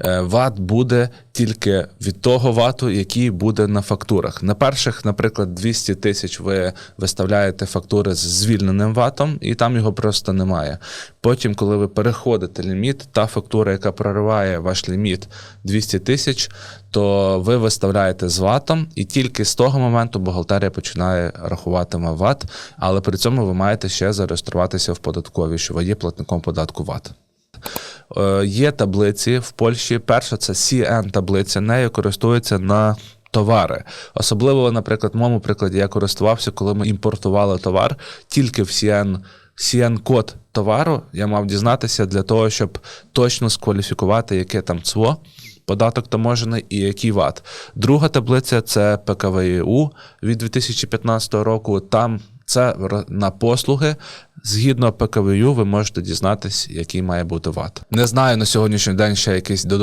Е, ВАТ буде тільки від того вату, який буде на фактурах. На перших, наприклад, 200 тисяч ви виставляєте фактури з звільненим ватом, і там його просто немає. Потім, коли ви переходите ліміт, та фактура, яка прориває ваш ліміт 200 тисяч, то ви виставляєте з ватом, і тільки з того моменту бухгалтерія починає рахувати ват, але при цьому ви маєте ще зареєструватися в податковій, що ви є платником податку ВАТ. Е, Є таблиці в Польщі. Перша це CN таблиця, нею користуються на товари. Особливо, наприклад, в моєму прикладі я користувався, коли ми імпортували товар, тільки в CN. CN-код товару я мав дізнатися для того, щоб точно скваліфікувати, яке там ЦВО, податок таможений і який ВАТ. Друга таблиця це ПКВІУ від 2015 року. Там це на послуги. Згідно ПКВЮ, ви можете дізнатись, який має бути ВАТ. Не знаю на сьогоднішній день ще якийсь додатковий